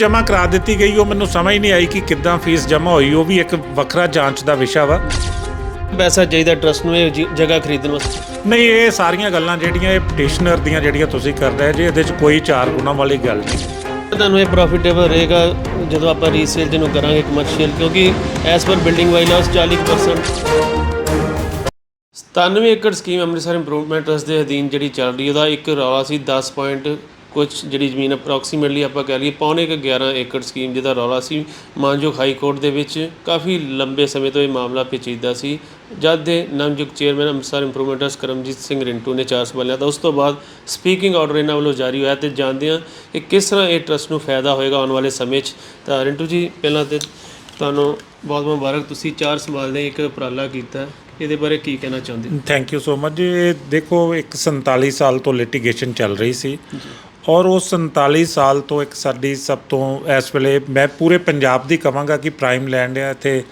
ਜਮ੍ਹਾਂ ਕਰਾ ਦਿੱਤੀ ਗਈ ਉਹ ਮੈਨੂੰ ਸਮਝ ਨਹੀਂ ਆਈ ਕਿ ਕਿੱਦਾਂ ਫੀਸ ਜਮ੍ਹਾਂ ਹੋਈ ਉਹ ਵੀ ਇੱਕ ਵੱਖਰਾ ਜਾਂਚ ਦਾ ਵਿਸ਼ਾ ਵਾ। ਪੈਸਾ ਚਾਹੀਦਾ ਟਰਸਟ ਨੂੰ ਇਹ ਜ- ਜਗ੍ਹਾ ਖਰੀਦਣ ਵਾਸਤੇ। ਨਹੀਂ ਇਹ ਸਾਰੀਆਂ ਗੱਲਾਂ ਜਿਹੜੀਆਂ ਇਹ ਪਟੀਸ਼ਨਰ ਦੀਆਂ ਜਿਹੜੀਆਂ ਤੁਸੀਂ ਕਰ ਰਹੇ ਜੇ ਇਹਦੇ 'ਚ ਕੋਈ ਚਾਰ ਗੁਣਾ ਵਾਲੀ ਗੱਲ ਨਹੀਂ। ਤੁਹਾਨੂੰ ਇਹ ਪ੍ਰੋਫਿਟੇਬਲ ਰਹੇਗਾ ਜਦੋਂ ਆਪਾਂ ਰੀਸੇਲ ਜਿਹਨੂੰ ਕਰਾਂਗੇ ਕਮਰਸ਼ੀਅਲ ਕਿਉਂਕਿ ਐਸ ਪਰ ਬਿਲਡਿੰਗ ਵਾਈਲਾਸ 40% 97 ਏਕੜ ਸਕੀਮ ਅੰਮ੍ਰਿਤਸਰ ਇੰਪਰੂਵਮੈਂਟ ਟਰਸਟ ਦੇ ਅਧੀਨ ਜਿਹੜੀ ਚੱਲ ਰਹੀ ਉਹਦਾ ਇੱਕ ਰੌਲਾ ਸੀ 10 ਪੁਆਇੰਟ ਕੁਝ ਜਿਹੜੀ ਜ਼ਮੀਨ ਅਪਰੋਕਸੀਮੇਟਲੀ ਆਪਾਂ ਕਹਿ ਲਈਏ ਪੌਣੇ ਕੁ 11 ਏਕੜ ਸਕੀਮ ਜਿਹਦਾ ਰੌਲਾ ਸੀ ਮਾਨਯੋਗ ਹਾਈ ਕੋਰਟ ਦੇ ਵਿੱਚ ਕਾਫੀ ਲੰਬੇ ਸਮੇਂ ਤੋਂ ਇਹ ਮਾਮਲਾ ਪੇਚੀਦਾ ਸੀ। ਜਦ ਦੇ ਨਵਨਿਯੁਕਤ chairman Amritsar improvement trust Karamjit Singh Rintu ਨੇ ਚਾਰ ਸੰਭਾਲਿਆ ਤਾਂ ਉਸ ਤੋਂ ਬਾਅਦ ਸਪੀਕਿੰਗ ਆਰਡਰ ਇਹਨਾਂ ਵੱਲੋਂ ਜਾਰੀ ਹੋਇਆ ਤੇ ਜਾਣਦੇ ਹਾਂ ਕਿ ਕਿਸ ਤਰ੍ਹਾਂ ਇਹ ਟਰਸਟ ਨੂੰ ਫਾਇਦਾ ਹੋਏਗਾ ਆਉਣ ਵਾਲੇ ਸਮੇਂ 'ਚ। ਤਾਂ ਰਿੰਟੂ ਜੀ ਪਹਿਲਾਂ ਤੇ ਤੁਹਾਨੂੰ ਬਹੁਤ ਮੁਬਾਰਕ ਤੁਸੀਂ ਚਾਰ ਸੰਭਾਲਦੇ ਇੱਕ ਉਪਰਾਲਾ ਕੀਤਾ ਇਹਦੇ ਬਾਰੇ ਕੀ ਕਹਿਣਾ ਚਾਹੁੰਦੇ ਥੈਂਕ ਯੂ ਸੋ ਮਚ ਇਹ ਦੇਖੋ ਇੱਕ 47 ਸਾਲ ਤੋਂ ਲਿਟੀਗੇਸ਼ਨ ਚੱਲ ਰਹੀ ਸੀ। ਔਰ ਉਹ 47 ਸਾਲ ਤੋਂ ਇੱਕ ਸਾਡੀ ਸਭ ਤੋਂ ਇਸ ਵੇਲੇ ਮੈਂ ਪੂਰੇ ਪੰਜਾਬ ਦੀ ਕਵਾਂਗਾ ਕਿ ਪ੍ਰਾਈਮ ਲੈਂਡ ਹੈ ਇੱਥੇ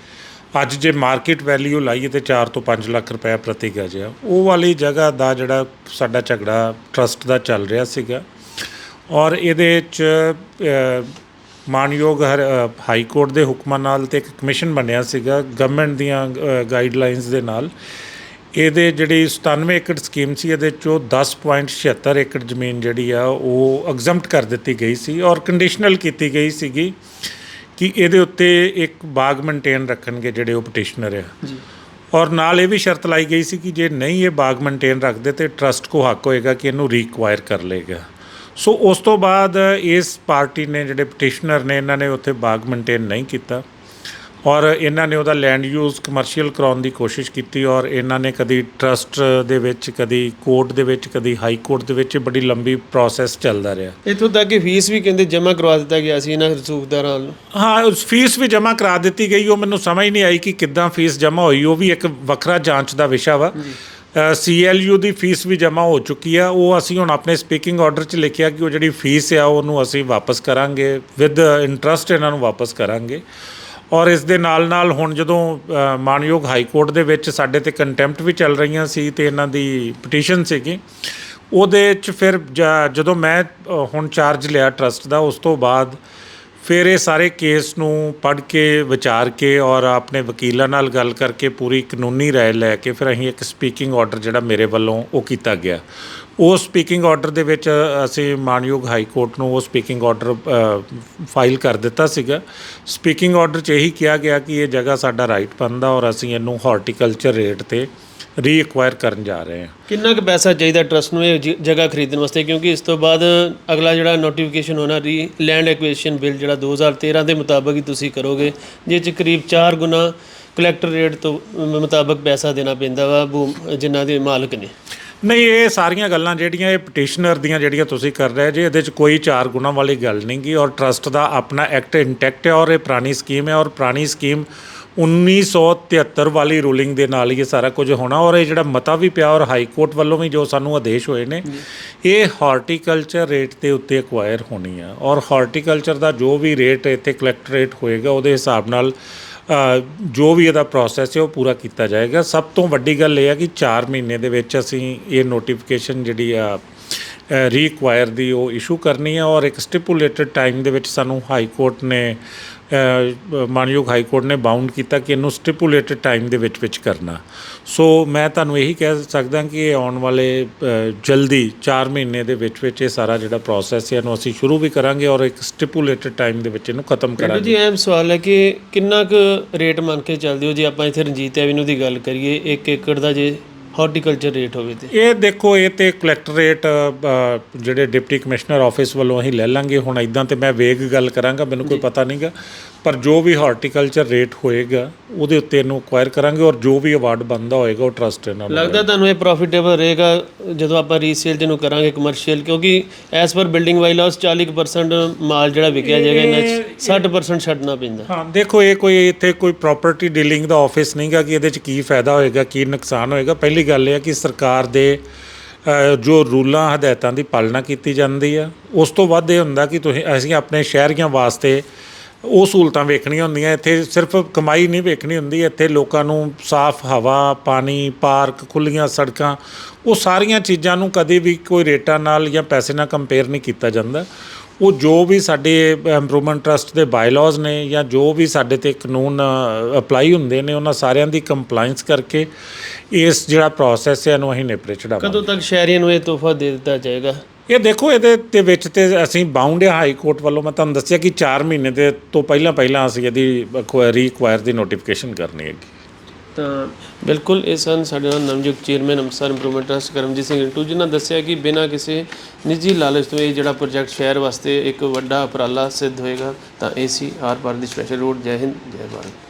ਅੱਜ ਜੇ ਮਾਰਕੀਟ ਵੈਲਿਊ ਲਾਈਏ ਤੇ 4 ਤੋਂ 5 ਲੱਖ ਰੁਪਏ ਪ੍ਰਤੀ ਗਜ ਆ। ਉਹ ਵਾਲੀ ਜਗ੍ਹਾ ਦਾ ਜਿਹੜਾ ਸਾਡਾ ਝਗੜਾ ਟਰਸਟ ਦਾ ਚੱਲ ਰਿਹਾ ਸੀਗਾ। ਔਰ ਇਹਦੇ ਚ ਮਾਨਯੋਗ ਹਰ ਹਾਈ ਕੋਰਟ ਦੇ ਹੁਕਮਾਂ ਨਾਲ ਤੇ ਇੱਕ ਕਮਿਸ਼ਨ ਬਣਿਆ ਸੀਗਾ ਗਵਰਨਮੈਂਟ ਦੀਆਂ ਗਾਈਡਲਾਈਨਸ ਦੇ ਨਾਲ। ਇਹਦੇ ਜਿਹੜੀ 97 ਏਕੜ ਸਕੀਮ ਸੀ ਇਹਦੇ ਚੋਂ 10.76 ਏਕੜ ਜ਼ਮੀਨ ਜਿਹੜੀ ਆ ਉਹ ਐਗਜ਼ੈਂਪਟ ਕਰ ਦਿੱਤੀ ਗਈ ਸੀ ਔਰ ਕੰਡੀਸ਼ਨਲ ਕੀਤੀ ਗਈ ਸੀਗੀ ਕਿ ਇਹਦੇ ਉੱਤੇ ਇੱਕ ਬਾਗ ਮੇਨਟੇਨ ਰੱਖਣਗੇ ਜਿਹੜੇ ਉਹ ਪਟੀਸ਼ਨਰ ਆ। ਜੀ। ਔਰ ਨਾਲ ਇਹ ਵੀ ਸ਼ਰਤ ਲਾਈ ਗਈ ਸੀ ਕਿ ਜੇ ਨਹੀਂ ਇਹ ਬਾਗ ਮੇਨਟੇਨ ਰੱਖਦੇ ਤੇ ਟਰਸਟ ਕੋ ਹੱਕ ਹੋਏਗਾ ਕਿ ਇਹਨੂੰ ਰੀਕਵਾਇਰ ਕਰ ਲੇਗਾ ਸੋ ਉਸ ਤੋਂ ਬਾਅਦ ਇਸ ਪਾਰਟੀ ਨੇ ਜਿਹੜੇ ਪਟੀਸ਼ਨਰ ਨੇ ਇਹਨਾਂ ਨੇ ਉੱਥੇ ਬਾਗ ਮੇਨਟੇਨ ਨਹੀਂ ਕੀਤਾ। ਔਰ ਇਹਨਾਂ ਨੇ ਉਹਦਾ ਲੈਂਡ ਯੂਜ਼ ਕਮਰਸ਼ੀਅਲ ਕਰਾਉਣ ਦੀ ਕੋਸ਼ਿਸ਼ ਕੀਤੀ ਔਰ ਇਹਨਾਂ ਨੇ ਕਦੀ ਟਰਸਟ ਦੇ ਵਿੱਚ ਕਦੀ ਕੋਰਟ ਦੇ ਵਿੱਚ ਕਦੀ ਹਾਈ ਕੋਰਟ ਦੇ ਵਿੱਚ ਬੜੀ ਲੰਬੀ ਪ੍ਰੋਸੈਸ ਚੱਲਦਾ ਰਿਹਾ। ਇੱਥੋਂ ਤੱਕ ਕਿ ਫੀਸ ਵੀ ਕਹਿੰਦੇ ਜਮ੍ਹਾਂ ਕਰਵਾ ਦਿੱਤਾ ਗਿਆ ਸੀ ਇਹਨਾਂ ਰਸੂਖਦਾਰਾਂ ਨੂੰ ਹਾਂ ਉਸ ਫੀਸ ਵੀ ਜਮ੍ਹਾਂ ਕਰਾ ਦਿੱਤੀ ਗਈ ਉਹ ਮੈਨੂੰ ਸਮਝ ਨਹੀਂ ਆਈ ਕਿ ਕਿੱਦਾਂ ਫੀਸ ਜਮ੍ਹਾਂ ਹੋਈ ਉਹ ਵੀ ਇੱਕ ਵੱਖਰਾ ਜਾਂਚ ਦਾ ਵਿਸ਼ਾ ਵਾ। ਸੀਐਲਯੂ ਦੀ ਫੀਸ ਵੀ ਜਮ੍ਹਾਂ ਹੋ ਚੁੱਕੀ ਆ ਉਹ ਅਸੀਂ ਹੁਣ ਆਪਣੇ ਸਪੀਕਿੰਗ ਆਰਡਰ 'ਚ ਲਿਖਿਆ ਕਿ ਉਹ ਜਿਹੜੀ ਫੀਸ ਆ ਉਹਨੂੰ ਅਸੀਂ ਵਾਪਸ ਕਰਾਂਗੇ ਵਿਦ ਇੰਟਰਸਟ ਇਹਨਾਂ ਨੂੰ ਵਾਪਸ ਕਰਾਂਗੇ। ਔਰ ਇਸ ਦੇ ਨਾਲ ਨਾਲ ਹੁਣ ਜਦੋਂ ਅ, ਮਾਨਯੋਗ ਹਾਈ ਕੋਰਟ ਦੇ ਵਿੱਚ ਸਾਡੇ ਤੇ ਕੰਟੈਂਪਟ ਵੀ ਚੱਲ ਰਹੀਆਂ ਸੀ ਤੇ ਇਹਨਾਂ ਦੀ ਪਟੀਸ਼ਨ ਸੀਗੀ ਉਹਦੇ 'ਚ ਫਿਰ ਜ- ਜਦੋਂ ਮੈਂ ਹੁਣ ਚਾਰਜ ਲਿਆ ਟਰਸਟ ਦਾ ਉਸ ਤੋਂ ਬਾਅਦ ਫਿਰ ਇਹ ਸਾਰੇ ਕੇਸ ਨੂੰ ਪੜ੍ਹ ਕੇ, ਵਿਚਾਰ ਕੇ ਔਰ ਆਪਣੇ ਵਕੀਲਾਂ ਨਾਲ ਗੱਲ ਕਰਕੇ ਪੂਰੀ ਕਾਨੂੰਨੀ ਰਾਏ ਲੈ ਕੇ ਫਿਰ ਅਸੀਂ ਇੱਕ ਸਪੀਕਿੰਗ ਆਰਡਰ ਜਿਹੜਾ ਮੇਰੇ ਵੱਲੋਂ ਉਹ ਕੀਤਾ ਗਿਆ। ਉਹ ਸਪੀਕਿੰਗ ਆਰਡਰ ਦੇ ਵਿੱਚ ਅਸੀਂ ਮਾਨਯੋਗ ਹਾਈ ਕੋਰਟ ਨੂੰ ਉਹ ਸਪੀਕਿੰਗ ਆਰਡਰ ਫਾਈਲ ਕਰ ਦਿੱਤਾ ਸੀਗਾ। ਸਪੀਕਿੰਗ ਆਰਡਰ 'ਚ ਇਹੀ ਕਿਹਾ ਗਿਆ ਕਿ ਇਹ ਜਗ੍ਹਾ ਸਾਡਾ ਰਾਈਟ ਬਣਦਾ ਔਰ ਅਸੀਂ ਇਹਨੂੰ ਹਾਰਟੀਕਲਚਰ ਰੇਟ ਤੇ ਰੀਐਕਵਾਇਰ ਕਰਨ ਜਾ ਰਹੇ ਹਾਂ। ਕਿੰਨਾ ਕੁ ਪੈਸਾ ਚਾਹੀਦਾ ਟਰਸਟ ਨੂੰ ਇਹ ਜ- ਜਗ੍ਹਾ ਖਰੀਦਣ ਵਾਸਤੇ? ਕਿਉਂਕਿ ਇਸ ਤੋਂ ਬਾਅਦ ਅਗਲਾ ਜਿਹੜਾ ਨੋਟੀਫਿਕੇਸ਼ਨ ਹੋਣਾ ਰੀ ਲੈਂਡ ਐਕੁਜੀਸ਼ਨ ਬਿੱਲ ਜਿਹੜਾ 2013 ਦੇ ਮੁਤਾਬਕ ਹੀ ਤੁਸੀਂ ਕਰੋਗੇ ਜਿਸ 'ਚ ਕਰੀਬ 4 ਗੁਣਾ ਕਲੈਕਟਰ ਰੇਟ ਤੋਂ ਮ- ਮੁਤਾਬਕ ਪੈਸਾ ਦੇਣਾ ਪੈਂਦਾ ਵਾ ਭੂ ਜਿਨ੍ਹਾਂ ਦੇ ਮਾਲਕ ਨੇ। ਨਹੀਂ ਇਹ ਸਾਰੀਆਂ ਗੱਲਾਂ ਜਿਹੜੀਆਂ ਇਹ ਪਟੀਸ਼ਨਰ ਦੀਆਂ ਜਿਹੜੀਆਂ ਤੁਸੀਂ ਕਰ ਰਹੇ ਜੇ ਇਹਦੇ 'ਚ ਕੋਈ ਚਾਰ ਗੁਣਾ ਵਾਲੀ ਗੱਲ ਨਹੀਂ ਗੀ ਔਰ ਟਰਸਟ ਦਾ ਆਪਣਾ ਐਕਟ ਇੰਟੈਕਟ ਹੈ ਔਰ ਇਹ ਪੁਰਾਣੀ ਸਕੀਮ ਹੈ ਔਰ ਪੁਰਾਣੀ ਸਕੀਮ 1973 ਵਾਲੀ ਰੂਲਿੰਗ ਦੇ ਨਾਲ ਹੀ ਇਹ ਸਾਰਾ ਕੁਝ ਹੋਣਾ ਔਰ ਇਹ ਜਿਹੜਾ ਮਤਾ ਵੀ ਪਿਆ ਔਰ ਹਾਈ ਕੋਰਟ ਵੱਲੋਂ ਵੀ ਜੋ ਸਾਨੂੰ ਆਦੇਸ਼ ਹੋਏ ਨੇ ਇਹ ਹਾਰਟੀਕਲਚਰ ਰੇਟ ਦੇ ਉੱਤੇ ਐਕਵਾਇਰ ਹੋਣੀ ਆ ਔਰ ਹਾਰਟੀਕਲਚਰ ਦਾ ਜੋ ਵੀ ਰੇਟ ਇੱਥੇ ਕਲੈਕਟ ਰੇਟ ਹੋਏਗਾ ਉਹਦੇ ਹਿਸਾਬ ਨਾਲ ਜੋ ਵੀ ਇਹਦਾ ਪ੍ਰੋਸੈਸ ਹੈ, ਉਹ ਪੂਰਾ ਕੀਤਾ ਜਾਏਗਾ। ਸਭ ਤੋਂ ਵੱਡੀ ਗੱਲ ਇਹ ਹੈ ਕਿ 4 ਮਹੀਨੇ ਦੇ ਵਿੱਚ ਅਸੀਂ ਇਹ ਨੋਟੀਫਿਕੇਸ਼ਨ ਜਿਹੜੀ ਆ ਰੀਕੁਆਇਰ ਦੀ ਉਹ ਇਸ਼ੂ ਕਰਨੀ ਹੈ ਔਰ ਇੱਕ ਸਟਿਪੂਲੇਟਡ ਟਾਈਮ ਦੇ ਵਿੱਚ ਸਾਨੂੰ ਹਾਈ ਕੋਰਟ ਨੇ ਮਾਨਯੋਗ ਹਾਈ ਕੋਰਟ ਨੇ ਬਾਉਂਡ ਕੀਤਾ ਕਿ ਇਹਨੂੰ ਸਟਿਪੂਲੇਟਡ ਟਾਈਮ ਦੇ ਵਿੱਚ ਵਿੱਚ ਕਰਨਾ। ਸੋ ਮੈਂ ਤੁਹਾਨੂੰ ਇਹੀ ਕਹਿ ਸਕਦਾ ਕਿ ਇਹ ਆਉਣ ਵਾਲੇ ਜਲਦੀ 4 ਮਹੀਨੇ ਦੇ ਵਿੱਚ ਵਿੱਚ ਇਹ ਸਾਰਾ ਜਿਹੜਾ ਪ੍ਰੋਸੈਸ ਹੈ ਇਹਨੂੰ ਅਸੀਂ ਸ਼ੁਰੂ ਵੀ ਕਰਾਂਗੇ ਔਰ ਇੱਕ ਸਟਿਪੂਲੇਟਡ ਟਾਈਮ ਦੇ ਵਿੱਚ ਇਹਨੂੰ ਖਤਮ ਕਰਾਂਗੇ ਜੀ ਐਮ ਸਵਾਲ ਹੈ ਕਿ ਕਿੰਨਾ ਕੁ ਰੇਟ ਮੰਨ ਕੇ ਚੱਲਦੇ ਹੋ? ਜੇ ਆਪਾਂ ਇੱਥੇ ਰਣਜੀਤ ਐਵਨਿਊ ਦੀ ਗੱਲ ਕਰੀਏ 1 ਏਕੜ ਦਾ ਜੇ ਹਾਰਟੀਕਲਚਰ ਰੇਟ ਹੋਵੇ ਤੇ। ਇਹ ਦੇਖੋ ਇਹ ਤੇ ਕਲੈਕਟਰੇਟ ਜਿਹੜੇ ਡਿਪਟੀ ਕਮਿਸ਼ਨਰ ਆਫਿਸ ਵੱਲੋਂ ਅਸੀਂ ਲੈ ਲਾਂਗੇ। ਹੁਣ ਇਦਾਂ ਤੇ ਮੈਂ ਵੇਗ ਗੱਲ ਕਰਾਂਗਾ ਮੈਨੂੰ ਕੋਈ ਪਤਾ ਨਹੀਂਗਾ ਪਰ ਜੋ ਵੀ ਹਾਰਟੀਕਲਚਰ ਰੇਟ ਹੋਏਗਾ ਉਹਦੇ ਉੱਤੇ ਇਹਨੂੰ ਅਕਵਾਇਰ ਕਰਾਂਗੇ ਔਰ ਜੋ ਵੀ ਅਵਾਰਡ ਬਣਦਾ ਹੋਏਗਾ ਉਹ ਟਰਸਟ ਇਹਨਾਂ ਨੂੰ ਲੱਗਦਾ ਤੁਹਾਨੂੰ ਇਹ ਪ੍ਰੋਫਿਟੇਬਲ ਰਹੇਗਾ ਜਦੋਂ ਆਪਾਂ ਰੀਸੇਲ ਜਿਹਨੂੰ ਕਰਾਂਗੇ ਕਮਰਸ਼ੀਅਲ ਕਿਉਂਕਿ ਐਸ ਪਰ ਬਿਲਡਿੰਗ ਵਾਈਲਾਸ 40% ਮਾਲ ਜਿਹੜਾ ਵਿਕਿਆ ਜਾਏਗਾ ਇਹਨਾਂ 'ਚ 60% ਛੱਡਣਾ ਪੈਂਦਾ। ਹਾਂ ਦੇਖੋ ਇਹ ਕੋਈ ਇੱਥੇ ਕੋਈ ਪ੍ਰਾਪਰਟੀ ਡੀਲਿੰਗ ਦਾ ਆਫਿਸ ਨਹੀਂਗਾ ਕਿ ਇਹਦੇ ਚ ਕੀ ਫਾਇਦਾ ਹੋਏਗਾ ਕੀ ਨੁਕਸਾਨ ਹੋਏਗਾ। ਪਹਿਲੀ ਗੱਲ ਇਹ ਹੈ ਕਿ ਸਰਕਾਰ ਦੇ ਜੋ ਰੂਲਾਂ, ਹਦਾਇਤਾਂ ਦੀ ਪਾਲਣਾ ਕੀਤੀ ਜਾਂਦੀ ਆ, ਉਸ ਤੋਂ ਵੱਧ ਇਹ ਹੁੰਦਾ ਕਿ ਤੁਸੀਂ, ਅਸੀਂ ਆਪਣੇ ਸ਼ਹਿਰੀਆਂ ਵਾਸਤੇ ਉਹ ਸਹੂਲਤਾਂ ਵੇਖਣੀਆਂ ਹੁੰਦੀਆਂ, ਇੱਥੇ ਸਿਰਫ ਕਮਾਈ ਨਹੀਂ ਵੇਖਣੀ ਹੁੰਦੀ, ਇੱਥੇ ਲੋਕਾਂ ਨੂੰ ਸਾਫ਼ ਹਵਾ, ਪਾਣੀ, ਪਾਰਕ ਖੁੱਲੀਆਂ ਸੜਕਾਂ, ਉਹ ਸਾਰੀਆਂ ਚੀਜ਼ਾਂ ਨੂੰ ਕਦੇ ਵੀ ਕੋਈ ਰੇਟਾਂ ਨਾਲ ਜਾਂ ਪੈਸੇ ਨਾਲ ਕੰਪੇਅਰ ਨਹੀਂ ਕੀਤਾ ਜਾਂਦਾ। ਉਹ ਜੋ ਵੀ ਸਾਡੇ ਇੰਪਰੂਵਮੈਂਟ ਟਰਸਟ ਦੇ ਬਾਇਲਾਜ਼ ਨੇ ਜਾਂ ਜੋ ਵੀ ਸਾਡੇ ਤੇ ਕਾਨੂੰਨ ਅਪਲਾਈ ਹੁੰਦੇ ਨੇ ਉਹਨਾਂ ਸਾਰਿਆਂ ਦੀ ਕੰਪਲਾਈਂਸ ਕਰਕੇ ਇਸ ਜਿਹੜਾ ਪ੍ਰੋਸੈਸ ਹੈ ਇਹਨੂੰ ਅਸੀਂ ਨੇਪਰੇ ਚੜਾਵਾਂਗੇ ਕਦੋਂ ਤੱਕ ਸ਼ਹਿਰੀਆਂ ਨੂੰ ਇਹ ਤੋਹਫਾ ਦੇ ਦਿੱਤਾ ਜਾਏਗਾ? ਇਹ ਦੇਖੋ ਇਹਦੇ ਤੇ ਵਿੱਚ ਤੇ ਅਸੀਂ ਬਾਉਂਡ ਹੈ ਹਾਈ ਕੋਰਟ ਵੱਲੋਂ। ਮੈਂ ਤੁਹਾਨੂੰ ਦੱਸਿਆ ਕਿ 4 ਮਹੀਨੇ ਦੇ ਤੋਂ ਪਹਿਲਾਂ ਪਹਿਲਾਂ ਅਸੀਂ ਇਹਦੀ ਰੀਕੁਆਇਰ ਦੀ ਨੋਟੀਫਿਕੇਸ਼ਨ ਕਰਨੀ ਹੈਗੀ। ਤਾਂ ਬਿਲਕੁਲ, ਇਹ ਸਨ ਸਾਡੇ ਨਾਲ ਨਵਨਿਯੁਕਤ chairman Amritsar improvement trust Karamjit Singh Rintu ji ਨੇ ਦੱਸਿਆ ਕਿ ਬਿਨਾਂ ਕਿਸੇ ਨਿੱਜੀ ਲਾਲਚ ਤੋਂ ਇਹ ਜਿਹੜਾ ਪ੍ਰੋਜੈਕਟ ਸ਼ਹਿਰ ਵਾਸਤੇ ਇੱਕ ਵੱਡਾ ਉਪਰਾਲਾ ਸਿੱਧ ਹੋਏਗਾ, ਤਾਂ ਏਸੀ ਆਰ ਪਾਰ ਦੀ ਸਪੈਸ਼ਲ ਰੋਡ ਜੈ ਹਿੰਦ, ਜੈ ਭਾਰਤ।